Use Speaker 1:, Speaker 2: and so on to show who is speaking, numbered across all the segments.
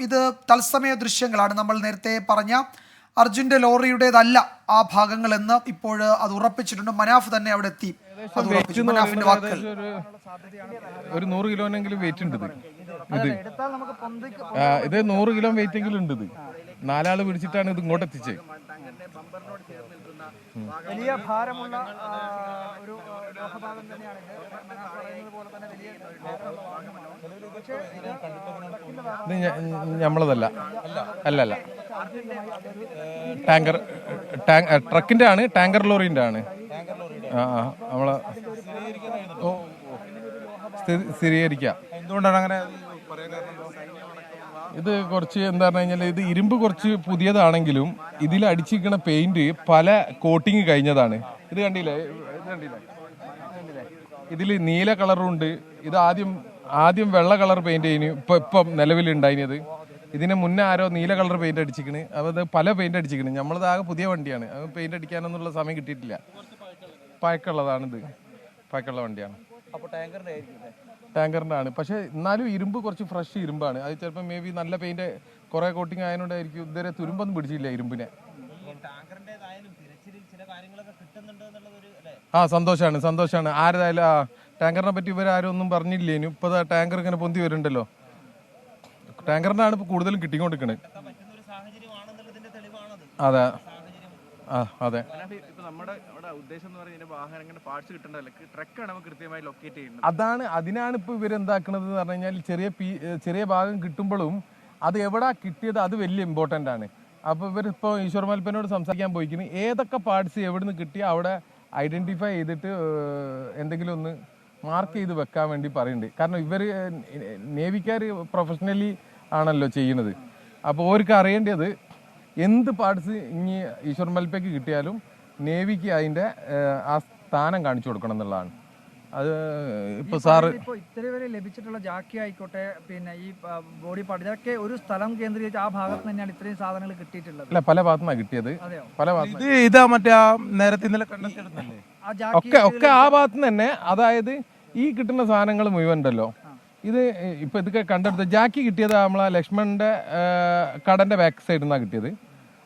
Speaker 1: ഇത് തത്സമയ ദൃശ്യങ്ങളാണ്. നമ്മൾ നേരത്തെ പറഞ്ഞ അർജുന്റെ ലോറിയുടേതല്ല ആ ഭാഗങ്ങൾ എന്ന് ഇപ്പോൾ അത് ഉറപ്പിച്ചിട്ടുണ്ട്. മനാഫ് തന്നെ അവിടെ എത്തി. അത് ഉറപ്പിച്ചു. മനാഫിന്റെ വാക്കുകൾ.
Speaker 2: ഒരു നൂറ് കിലോനെങ്കിലും വെയിറ്റ് ഉണ്ട് ഇത്. ഇത് നൂറ് കിലോ വെയിറ്റ് എങ്കിലും ഉണ്ട് ഇത് നാലാൾ പിടിച്ചിട്ടാണ് ഇത് ഇങ്ങോട്ട് എത്തിച്ചത്
Speaker 3: വലിയ ഭാരമുള്ള ഒരു ലോഹഭാഗം തന്നെയാണ് ഇത്.
Speaker 2: ഞമ്മളതല്ല. അല്ല അല്ല. ടാങ്കർ ടാങ്ക് ട്രക്കിന്റെ ആണ് ടാങ്കർ ലോറിന്റെ ആണ്. ആ ആ നമ്മളെ ഓ സ്ഥിരീകരിക്കാം.
Speaker 4: എന്തുകൊണ്ടാണ് അങ്ങനെ പറയാൻ കാരണം?
Speaker 2: ഇത് കുറച്ച് എന്താ പറഞ്ഞു കഴിഞ്ഞാൽ ഇത് ഇരുമ്പ് കുറച്ച് പുതിയതാണെങ്കിലും ഇതിൽ അടിച്ചിരിക്കുന്ന പെയിന്റ് പല കോട്ടിങ് കഴിഞ്ഞതാണ്. ഇത് കണ്ടില്ലേ? ഇത് ഇതിൽ നീല കളറും ഉണ്ട് ഇത് ആദ്യം ആദ്യം വെള്ള കളർ പെയിന്റ് ചെയ്യുന്നു ഇപ്പൊ ഇപ്പം നിലവിലുണ്ടായിരുന്നത് ഇതിന് മുന്നേ ആരോ നീല കളർ പെയിന്റ് അടിച്ചിക്കണ് അപ്പോൾ അത് പല പെയിന്റ് അടിച്ചിക്കണ് നമ്മളത് ആകെ പുതിയ വണ്ടിയാണ്. അത് പെയിന്റ് അടിക്കാനൊന്നുള്ള സമയം കിട്ടിയിട്ടില്ല. പഴക്കമുള്ളതാണിത്. പഴക്കമുള്ള വണ്ടിയാണ്.
Speaker 4: അപ്പോൾ ടാങ്കറിന്റെ ആയിരിക്കും
Speaker 2: ടാങ്കറിന്റെ ആണ് പക്ഷേ എന്നാലും ഇരുമ്പ് കുറച്ച് ഫ്രഷ് ഇരുമ്പാണ്. അത് ചിലപ്പോൾ മേ ബി നല്ല പെയിന്റ് കുറെ കോട്ടിങ് ആയതുകൊണ്ടായിരിക്കും ഇതുവരെ തുരുമ്പൊന്നും പിടിച്ചില്ല ഇരുമ്പിനെ. ആ സന്തോഷമാണ് സന്തോഷമാണ് ആരതായാലും ആ ടാങ്കറിനെ പറ്റി ഇവരാരും ഒന്നും പറഞ്ഞില്ലേനു ഇപ്പൊ ഇപ്പോൾ ടാങ്കർ ഇങ്ങനെ പൊന്തി വരുന്നുണ്ടല്ലോ. ടാങ്കറിനാണ് ഇപ്പൊ കൂടുതലും കിട്ടിക്കൊണ്ടിരിക്കുന്നത് അതെ. അതെ. അതാണ് അതിനാണ് ഇപ്പൊ ഇവരെന്താക്കണത് എന്ന് പറഞ്ഞു കഴിഞ്ഞാൽ ചെറിയ പീ ചെറിയ ഭാഗം കിട്ടുമ്പോഴും അത് എവിടാ കിട്ടിയത് അത് വലിയ ഇമ്പോർട്ടന്റ് ആണ്. അപ്പൊ ഇവരിപ്പോ ഈശ്വർ മൽപ്പനോട് സംസാരിക്കാൻ പോയിക്കുന്നു. ഏതൊക്കെ പാർട്സ് എവിടുന്ന് കിട്ടിയ അവിടെ ഐഡന്റിഫൈ ചെയ്തിട്ട് എന്തെങ്കിലും ഒന്ന് മാർക്ക് ചെയ്ത് വെക്കാൻ വേണ്ടി പറയുന്നുണ്ട് കാരണം ഇവർ നേവിക്കാർ പ്രൊഫഷണലി ആണല്ലോ ചെയ്യുന്നത്. അപ്പോൾ ഓർക്ക് അറിയേണ്ടത് എന്ത് പാർട്സ് ഇനി ഈശ്വർ മൽപ്പയ്ക്ക് കിട്ടിയാലും നേവിക്ക് അതിന്റെ ആ സ്ഥാനം കാണിച്ചു കൊടുക്കണം എന്നുള്ളതാണ്. അത് ഇപ്പൊ സാറ്
Speaker 3: ഇപ്പൊ ഇത്രയും വരെ ലഭിച്ചിട്ടുള്ള ജാക്കി ആയിക്കോട്ടെ പിന്നെ ഈ ബോഡി പാർട്ട് ഇതൊക്കെ ഒരു സ്ഥലം കേന്ദ്രീകരിച്ച് ആ ഭാഗത്ത് തന്നെയാണ് ഇത്രയും സാധനങ്ങൾ കിട്ടിയിട്ടുള്ളത്.
Speaker 2: അല്ല പല ഭാഗത്തുനിന്നാണ് കിട്ടിയത്. പല ഭാഗത്ത്
Speaker 4: ഇത് ഇതാ മറ്റേ ആ നേരത്തെ ഇന്നലെ
Speaker 3: ജാക്കി
Speaker 2: ഒക്കെ ഒക്കെ ആ ഭാഗത്ത് നിന്ന് തന്നെ അതായത് ഈ കിട്ടുന്ന സാധനങ്ങൾ മുഴുവൻ ഉണ്ടല്ലോ ഇത് ഇപ്പൊ ഇതൊക്കെ കണ്ടെടുത്ത ജാക്കി കിട്ടിയത് നമ്മളെ ലക്ഷ്മണന്റെ കടന്റെ ബാക്ക് സൈഡിൽ നിന്നാണ് കിട്ടിയത്.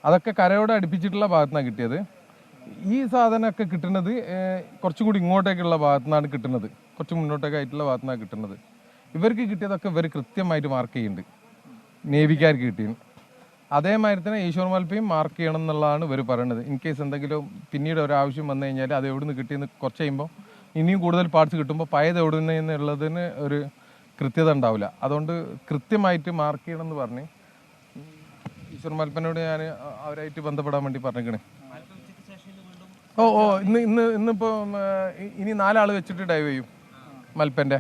Speaker 2: അതൊക്കെ കരയോടെ അടുപ്പിച്ചിട്ടുള്ള ഭാഗത്തുനിന്നാണ് കിട്ടിയത്. ഈ സാധനമൊക്കെ കിട്ടുന്നത് കുറച്ചുകൂടി കുറച്ചും കൂടി ഇങ്ങോട്ടേക്കുള്ള ഭാഗത്തു നിന്നാണ് കിട്ടുന്നത്. കുറച്ച് മുന്നോട്ടേക്കായിട്ടുള്ള ഭാഗത്തു നിന്നാണ് കിട്ടുന്നത്. ഇവർക്ക് കിട്ടിയതൊക്കെ ഇവർ കൃത്യമായിട്ട് മാർക്ക് ചെയ്യുന്നുണ്ട്. നേവിക്കാർക്ക് കിട്ടിയത്. അതേമാതിരി തന്നെ ഈശ്വർ മൽപ്പയും മാർക്ക് ചെയ്യണം എന്നുള്ളതാണ് ഇവർ പറയുന്നത് ഇൻ കേസ് എന്തെങ്കിലും പിന്നീട് ഒരാവശ്യം വന്നു കഴിഞ്ഞാൽ അത് എവിടെ നിന്ന് കിട്ടിയെന്ന് കുറച്ച് കഴിയുമ്പോൾ ഇനിയും കൂടുതൽ പാർട്സ് കിട്ടുമ്പോൾ പഴയത് എവിടെ നിന്ന് എന്നുള്ളതിന് ഒരു കൃത്യത ഉണ്ടാവില്ല. അതുകൊണ്ട് കൃത്യമായിട്ട് മാർക്ക് ചെയ്യണം എന്ന് പറഞ്ഞ് ഈശ്വർ മൽപ്പനോട് ഞാൻ അവരായിട്ട് ബന്ധപ്പെടാൻ വേണ്ടി പറഞ്ഞിരിക്കണേ ഓ ഓ ഇന്ന് ഇന്ന് ഇന്നിപ്പോ ഇനി നാലാൾ വെച്ചിട്ട് ഡൈവ് ചെയ്യും മൽപ്പന്റെ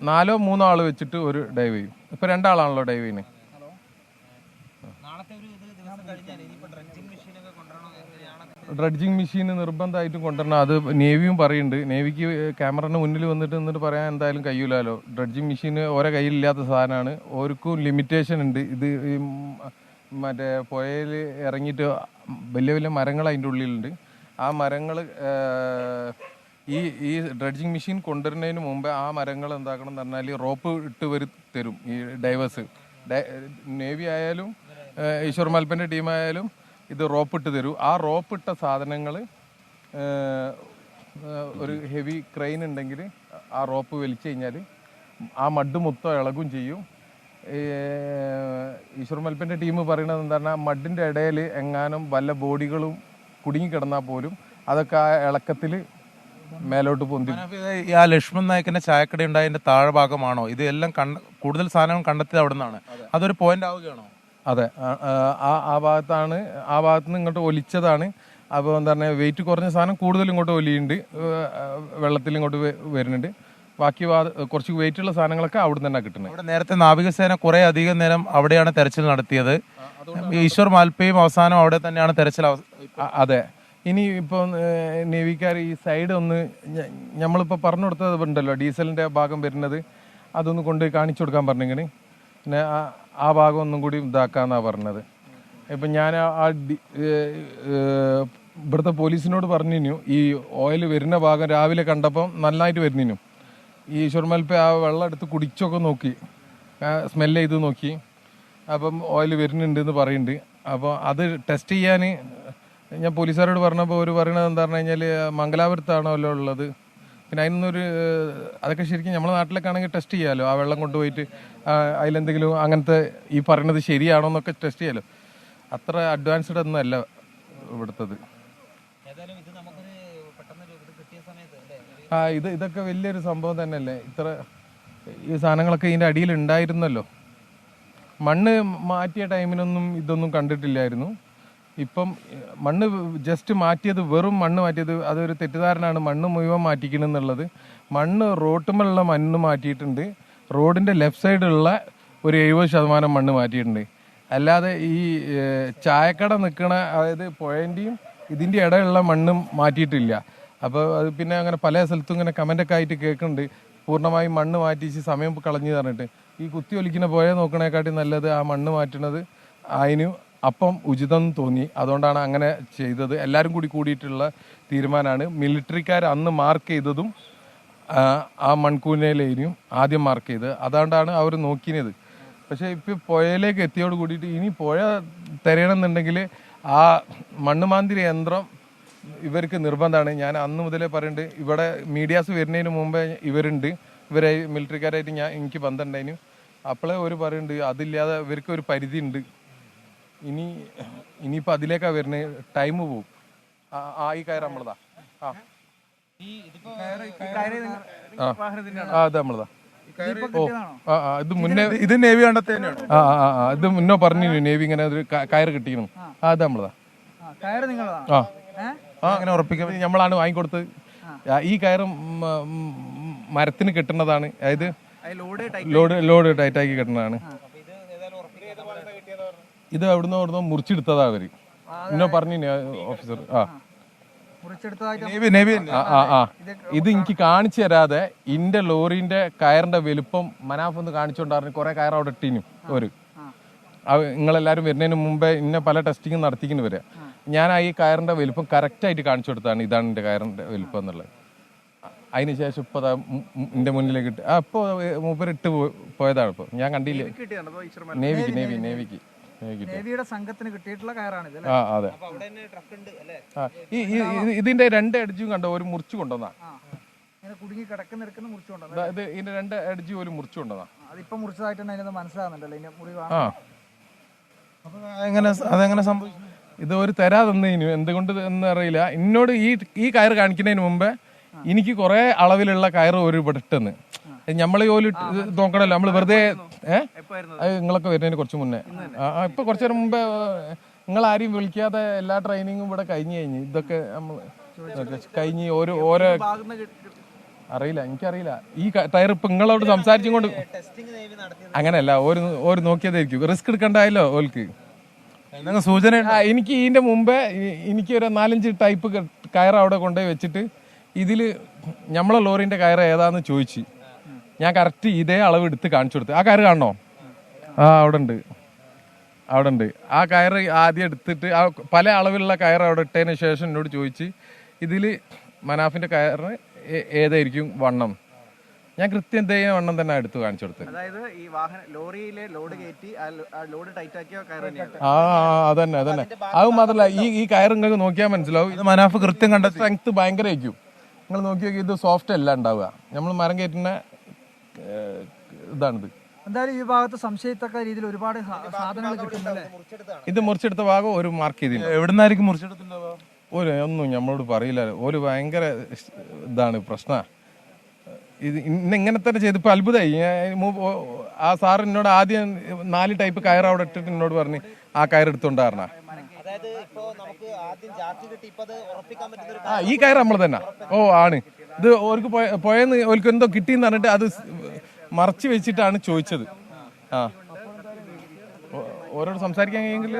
Speaker 2: നാലോ മൂന്നോ ആൾ വെച്ചിട്ട് ഒരു ഡൈവ് ചെയ്യും. ഇപ്പൊ രണ്ടാളാണല്ലോ ഡൈവ് ചെയ്യുന്നത് ഡ്രഡ്ജിങ് മെഷീൻ നിർബന്ധമായിട്ടും കൊണ്ടുവരണം. അത് നേവിയും പറയുന്നുണ്ട്. നേവിക്ക് ക്യാമറന്റെ മുന്നിൽ വന്നിട്ട് എന്നിട്ട് പറയാൻ എന്തായാലും കഴിയൂലല്ലോ ഡ്രഡ്ജിങ് മെഷീൻ ഓരോ കയ്യിലില്ലാത്ത സാധനമാണ്. ഓർക്കും ലിമിറ്റേഷൻ ഉണ്ട്. ഇത് മറ്റേ പുഴയിൽ ഇറങ്ങിയിട്ട് വലിയ വലിയ മരങ്ങൾ അതിന്റെ ഉള്ളിലുണ്ട്. ആ മരങ്ങൾ ഈ ഈ ഡ്രഡ്ജിങ് മെഷീൻ കൊണ്ടുവരുന്നതിന് മുമ്പേ ആ മരങ്ങൾ എന്താക്കണം എന്ന് പറഞ്ഞാൽ റോപ്പ് ഇട്ട് വരു തരും ഈ ഡൈവേഴ്സ് നേവി ആയാലും ഈശ്വർ മൽപ്പന്റെ ടീമായാലും ഇത് റോപ്പ് ഇട്ട് തരും. ആ റോപ്പ് ഇട്ട സാധനങ്ങൾ ഒരു ഹെവി ക്രെയിൻ ഉണ്ടെങ്കിൽ ആ റോപ്പ് വലിച്ചു കഴിഞ്ഞാൽ ആ മഡ് മൊത്തം ഇളകും ചെയ്യും. ഈശ്വർ മൽപ്പന്റെ ടീം പറയുന്നത് എന്താണ് മഡിന്റെ ഇടയിൽ എങ്ങാനും വല്ല ബോഡികളും കുടുങ്ങിക്കിടന്നാൽ പോലും അതൊക്കെ ആ ഇളക്കത്തിൽ മേലോട്ട് പൊന്തി
Speaker 4: ആ ലക്ഷ്മൺ നായകന്റെ ചായക്കട ഉണ്ടായതിന്റെ താഴെ ഭാഗമാണോ ഇത് എല്ലാം കണ്ട കൂടുതൽ സാധനം കണ്ടെത്തിയത് അവിടെ നിന്നാണ് അതൊരു പോയിന്റ് ആവുകയാണോ?
Speaker 2: അതെ. ആ- ആ ഭാഗത്താണ് ആ ഭാഗത്ത് നിന്ന് ഇങ്ങോട്ട് ഒലിച്ചതാണ്. അപ്പോൾ എന്താ പറയുക വെയിറ്റ് കുറഞ്ഞ സാധനം കൂടുതൽ ഇങ്ങോട്ട് ഒലിയുണ്ട് വെള്ളത്തിൽ ഇങ്ങോട്ട് വരുന്നുണ്ട്. ബാക്കി കുറച്ച് വെയിറ്റ് ഉള്ള സാധനങ്ങളൊക്കെ അവിടെ തന്നെ കിട്ടുന്നത്.
Speaker 4: അവിടെ നേരത്തെ നാവികസേന കുറെ അധികം നേരം അവിടെയാണ് തെരച്ചിൽ നടത്തിയത്. ഈശ്വർ മാൽപ്പയും അവസാനം അവിടെ തന്നെയാണ് തെരച്ചിൽ
Speaker 2: അതെ. ഇനി ഇപ്പോൾ നേവിക്കാർ ഈ സൈഡ് ഒന്ന് നമ്മളിപ്പോൾ പറഞ്ഞു കൊടുത്തത് ഉണ്ടല്ലോ ഡീസലിന്റെ ഭാഗം വരുന്നത്. അതൊന്ന് കൊണ്ട് കാണിച്ചു കൊടുക്കാൻ പറഞ്ഞെങ്കിൽ പിന്നെ ആ- ഭാഗം ഒന്നും കൂടി ഇതാക്കാന്നാണ് പറഞ്ഞത്. ഇപ്പം ഞാൻ ആ- ഇവിടുത്തെ പോലീസിനോട് പറഞ്ഞു ഈ ഓയിൽ വരുന്ന ഭാഗം രാവിലെ കണ്ടപ്പം നന്നായിട്ട് വരുന്നു ഈ ഈശ്വർ മൽപ്പ ആ വെള്ളം എടുത്ത് കുടിച്ചൊക്കെ നോക്കി. സ്മെല്ല് ചെയ്ത് നോക്കി. അപ്പം ഓയിൽ വരുന്നുണ്ട് എന്ന് പറയുന്നുണ്ട്. അപ്പോൾ അത് ടെസ്റ്റ് ചെയ്യാൻ ഞാൻ പോലീസുകാരോട് പറഞ്ഞപ്പോൾ അവർ പറയണത് എന്താ പറഞ്ഞു കഴിഞ്ഞാൽ മംഗലാപുരത്താണല്ലോ ഉള്ളത്? പിന്നെ അതിനൊന്നൊരു അതൊക്കെ ശരിക്കും നമ്മുടെ നാട്ടിലൊക്കെ ആണെങ്കിൽ ടെസ്റ്റ് ചെയ്യാമല്ലോ ആ വെള്ളം കൊണ്ടുപോയിട്ട് അതിലെന്തെങ്കിലും അങ്ങനത്തെ ഈ പറയണത് ശരിയാണോ എന്നൊക്കെ ടെസ്റ്റ് ചെയ്യാമല്ലോ അത്ര അഡ്വാൻസ്ഡ് ഒന്നും അല്ല ഇവിടുത്തത്. ആ ഇത് ഇതൊക്കെ വലിയൊരു സംഭവം തന്നെയല്ലേ? ഇത്ര ഈ സാധനങ്ങളൊക്കെ ഇതിന്റെ അടിയിൽ ഉണ്ടായിരുന്നല്ലോ. മണ്ണ് മാറ്റിയ ടൈമിനൊന്നും ഇതൊന്നും കണ്ടിട്ടില്ലായിരുന്നു. ഇപ്പം മണ്ണ് ജസ്റ്റ് മാറ്റിയത് വെറും മണ്ണ് മാറ്റിയത് അതൊരു തെറ്റിദ്ധാരണയാണ്. മണ്ണ് മുഴുവൻ മാറ്റിക്കണമെന്നുള്ളത് മണ്ണ് റോട്ടുമുള്ള മണ്ണ് മാറ്റിയിട്ടുണ്ട്. റോഡിന്റെ ലെഫ്റ്റ് സൈഡിലുള്ള ഒരു എഴുപത് ശതമാനം മണ്ണ് മാറ്റിയിട്ടുണ്ട്. അല്ലാതെ ഈ ചായക്കട നിൽക്കണ അതായത് പുഴന്റെയും ഇതിന്റെ ഇടയുള്ള മണ്ണും മാറ്റിയിട്ടില്ല. അപ്പോൾ അത് പിന്നെ അങ്ങനെ പല സ്ഥലത്തും ഇങ്ങനെ കമന്റൊക്കെ ആയിട്ട് കേൾക്കുന്നുണ്ട്. പൂർണമായും മണ്ണ് മാറ്റിച്ച് സമയം കളഞ്ഞു പറഞ്ഞിട്ട്. ഈ കുത്തി ഒലിക്കുന്ന പുഴ നോക്കണേക്കാട്ടി നല്ലത് ആ മണ്ണ് മാറ്റുന്നത് അതിന് അപ്പം ഉചിതം തോന്നി. അതുകൊണ്ടാണ് അങ്ങനെ ചെയ്തത്. എല്ലാവരും കൂടി കൂടിയിട്ടുള്ള തീരുമാനമാണ്. മിലിറ്ററിക്കാർ അന്ന് മാർക്ക് ചെയ്തതും ആ, മൺകൂനയിലേനും ആദ്യം മാർക്ക് ചെയ്ത് അതുകൊണ്ടാണ് അവർ നോക്കിയത്. പക്ഷേ ഇപ്പോൾ പുഴയിലേക്ക് എത്തിയോട് കൂടിയിട്ട് ഇനി പുഴ തിരയണമെന്നുണ്ടെങ്കിൽ ആ മണ്ണുമാന്തിരി യന്ത്രം ഇവർക്ക് നിർബന്ധമാണ്. ഞാൻ അന്ന് മുതലേ പറയുന്നുണ്ട് ഇവിടെ മീഡിയാസ് വരുന്നതിന് മുമ്പേ ഇവരുണ്ട്. ഇവരെ മിലിറ്ററിക്കാരായിട്ട് ഞാൻ എനിക്ക് ബന്ധമുണ്ടായിരുന്നു അപ്പോഴേ ഒരു പറയുന്നുണ്ട് അതില്ലാതെ ഇവർക്ക് ഒരു പരിധി ഉണ്ട് ഇനി ഇനിയിപ്പോൾ അതിലേക്കാണ് വരുന്നത് ടൈം പോകും ആയി ആ, ഈ കയറ് നമ്മളതാ. ആ. ആ അത് നമ്മളതാ. ഓ ആ ആ ഇത് മുന്നേ
Speaker 4: ഇത് നേവി കണ്ടെത്തി തന്നെയാണ്
Speaker 2: ആ ആ ആ, ഇത് മുന്നേ പറഞ്ഞു നേവി ഇങ്ങനെ ഒരു കയറ് കിട്ടിയിരുന്നു. ആ. അത് നമ്മളതാ.
Speaker 3: ആ,
Speaker 2: ആ. അങ്ങനെ ഉറപ്പിക്കാൻ നമ്മളാണ് വാങ്ങിക്കൊടുത്തത് ഈ കയറ് മരത്തിന് കിട്ടുന്നതാണ്. അതായത്
Speaker 5: ലോഡ്
Speaker 2: ലോഡ് ടൈറ്റാക്കി കിട്ടുന്നതാണ്. ഇത് അവിടുന്ന് അവിടുന്ന് മുറിച്ചെടുത്തതാ അവർ. എന്നോ പറഞ്ഞു ഓഫീസർ ആ ഇത് എനിക്ക് കാണിച്ചു തരാതെ ഇന്റെ ലോറിന്റെ കയറിന്റെ വലുപ്പം മനാഫ് ഒന്ന് കാണിച്ചുകൊണ്ടായിരുന്നു കുറെ കയർ അവിടെ ഇട്ടിനും ഒരു നിങ്ങളെല്ലാരും വരുന്നതിന് മുമ്പേ ഇന്ന പല ടെസ്റ്റിങ്ങും നടത്തിക്കുന്നു വരിക ഞാൻ ആ ഈ കയറിന്റെ വലിപ്പം കറക്റ്റ് ആയിട്ട് കാണിച്ചു കൊടുത്താണ് ഇതാണ് എന്റെ കയറിന്റെ വലിപ്പം എന്നുള്ളത്. അതിനുശേഷം ഇപ്പൊ ഇപ്പോൾ എന്റെ മുന്നിലേക്ക് ഇട്ട് ആ ഇപ്പൊ മൂപ്പർ ഇട്ട് പോയതാണ് ഇപ്പൊ. ഞാൻ കണ്ടില്ലേ? നേവിക്ക് നേവി നേവിക്ക് നേവിക്ക് ഇട്ടു.
Speaker 3: നേവിയുടെ സംഘത്തിന് കിട്ടിയിട്ടുള്ള കയറാണിത് അല്ലേ?
Speaker 2: ആ അതെ. ആ ഈ ഈ- ഇതിന്റെ രണ്ട് എഡ്ജും കണ്ടോ? ഒരു മുറിച്ചു കൊണ്ടുവന്നാ.
Speaker 3: കുടുങ്ങി കിടക്കുന്ന എടുക്കുന്ന
Speaker 2: ഇത് ഇതിന്റെ രണ്ട് എഡ്ജും ഒരു മുറിച്ചു കൊണ്ടുവന്നാ.
Speaker 3: അതിപ്പോ മുറിച്ചതായിട്ട് തന്നെ അതിനകത്ത് മനസ്സിലാകുന്നുണ്ടല്ലോ ഇതിന്റെ
Speaker 4: അപ്പൊ അതെങ്ങനെ അതെങ്ങനെ സംഭവിച്ചു?
Speaker 2: ഇത് ഒരു തരാ തന്നതിനു എന്തുകൊണ്ട് എന്ന് അറിയില്ല. എന്നോട് ഈ ഈ കയർ കാണിക്കുന്നതിന് മുമ്പേ എനിക്ക് കുറെ അളവിലുള്ള കയർ ഒരു പെട്ടെന്ന്. നമ്മളെ ജോലി നോക്കണല്ലോ നമ്മൾ വെറുതെ ഏഹ് നിങ്ങളൊക്കെ വരുന്നതിന് കുറച്ച് മുന്നേ. ഇപ്പൊ കുറച്ചു നേരം മുമ്പേ നിങ്ങൾ ആരെയും വിളിക്കാതെ എല്ലാ ട്രെയിനിങ്ങും ഇവിടെ കഴിഞ്ഞു കഴിഞ്ഞ് ഇതൊക്കെ നമ്മൾ കഴിഞ്ഞ് ഓരോ ഓരോ അറിയില്ല എനിക്കറിയില്ല. ഈ ടയർ ഇപ്പൊ നിങ്ങളോട് സംസാരിച്ചും കൊണ്ട് അങ്ങനെയല്ല ഒരു ഒരു നോക്കിയതായിരിക്കും. റിസ്ക് എടുക്കണ്ടായല്ലോ ഓൽക്ക്.
Speaker 4: സൂചന
Speaker 2: എനിക്ക് ഇതിന്റെ മുമ്പേ എനിക്ക് ഒരു നാലഞ്ച് ടൈപ്പ് കയർ അവിടെ കൊണ്ടുപോയി വെച്ചിട്ട് ഇതിൽ നമ്മളെ ലോറിന്റെ കയർ ഏതാന്ന് ചോദിച്ചു. ഞാൻ കറക്റ്റ് ഇതേ അളവ് എടുത്ത് കാണിച്ചു കൊടുത്തു. ആ കയറ് കാണണോ? ആ അവിടെ ഉണ്ട് അവിടെ ഉണ്ട് ആ കയർ ആദ്യം എടുത്തിട്ട് ആ പല അളവിലുള്ള കയർ അവിടെ ഇട്ടതിന് ശേഷം എന്നോട് ചോദിച്ച് ഇതിൽ മനാഫിന്റെ കയറ് ഏതായിരിക്കും വണ്ണം? ഞാൻ കൃത്യം ദൈവം വണ്ണം തന്നെ എടുത്തു കാണിച്ചു കൊടുത്തത്
Speaker 5: അതായത് ഈ വാഹന ലോറിയിലെ ലോഡ് കയറ്റി ആ ലോഡ് ടൈറ്റ് ആക്കിയ കയറ്
Speaker 2: ആ അതന്നെ അതന്നെ. അത് മാത്രല്ല ഈ ഈ കയർ നിങ്ങൾക്ക് നോക്കിയാൽ മനസ്സിലാവും.
Speaker 4: ഇത് മനാഫ് കൃത്യം കണ്ട
Speaker 2: സ്ട്രെങ്ത് ഭയങ്കര ആയിരിക്കും നിങ്ങൾ നോക്കി നോക്കി ഇത് സോഫ്റ്റ് അല്ല ഉണ്ടാവുക. നമ്മൾ മരം കയറ്റുന്ന ഇതാണിത്.
Speaker 3: എന്തായാലും ഈ ഭാഗത്ത് സംശയത്തക്ക രീതിയിൽ ഒരുപാട് സാധനങ്ങൾ കിട്ടുന്നല്ലേ
Speaker 2: ഇത് മുറിച്ചെടുത്ത ഭാഗം ഒരു മാർക്ക് ചെയ്തില്ല.
Speaker 4: എവിടുന്നായിരിക്കും മുറിച്ചെടുത്തിട്ടുണ്ടാവുക?
Speaker 2: ഒരു ഒന്നും നമ്മളോട് പറയില്ല. ഒരു ഭയങ്കര ഇതാണ് പ്രശ്ന. ഇത് ഇന്ന് ഇങ്ങനെ തന്നെ ചെയ്ത് ഇപ്പൊ അത്ഭുതമായി ആ സാർ എന്നോട് ആദ്യം നാല് ടൈപ്പ് കയർ അവിടെ ഇട്ടിട്ട് എന്നോട് പറഞ്ഞ് ആ കയർ എടുത്തോണ്ടായിരുന്ന ആ ഈ കയർ നമ്മൾ തന്നെ. ഓ ആണ്. ഇത് ഓർക്ക് പോയെന്ന് ഓർക്ക് എന്തോ കിട്ടിയെന്ന് പറഞ്ഞിട്ട് അത് മറച്ച് വെച്ചിട്ടാണ് ചോദിച്ചത്. ആ. ഓരോട് സംസാരിക്കാൻ കഴിയെങ്കിൽ